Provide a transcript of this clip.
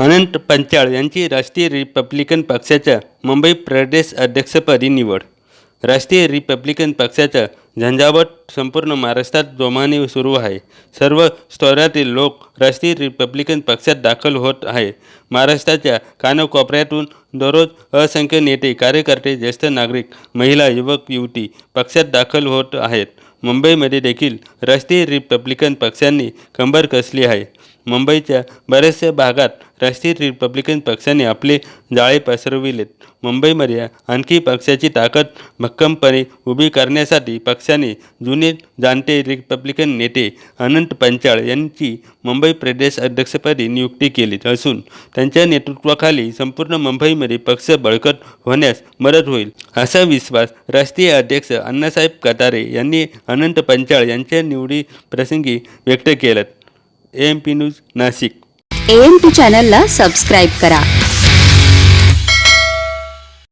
अनंत पंचाळ यांची राष्ट्रीय रिपब्लिकन पक्षाच्या मुंबई प्रदेश अध्यक्षपदी निवड. राष्ट्रीय रिपब्लिकन पक्षाच्या झंझावट संपूर्ण महाराष्ट्रात जोमाने सुरू आहे. सर्व स्तरातील लोक राष्ट्रीय रिपब्लिकन पक्षात दाखल होत आहे. महाराष्ट्राच्या कानाकोपऱ्यातून दररोज असंख्य नेते कार्यकर्ते ज्येष्ठ नागरिक महिला युवक युवती पक्षात दाखल होत आहेत. मुंबईमध्ये देखील राष्ट्रीय रिपब्लिकन पक्षांनी कंबर कसली आहे. मुंबईच्या बऱ्याचशा भागात राष्ट्रीय रिपब्लिकन पक्षाने आपले जाळे पसरविलेत. मुंबईमध्ये आणखी पक्षाची ताकद भक्कमपणे उभी करण्यासाठी पक्षाने जुने जाणते रिपब्लिकन नेते अनंत पंचाळ यांची मुंबई प्रदेश अध्यक्षपदी नियुक्ती केली असून त्यांच्या नेतृत्वाखाली संपूर्ण मुंबईमध्ये पक्ष बळकट होण्यास मदत होईल. असा विश्वास राष्ट्रीय अध्यक्ष अण्णासाहेब कतारे यांनी अनंत पंचाळ यांच्या निवडी प्रसंगी व्यक्त केला M P news Nashik. M T चॅनलला सबस्क्राईब करा.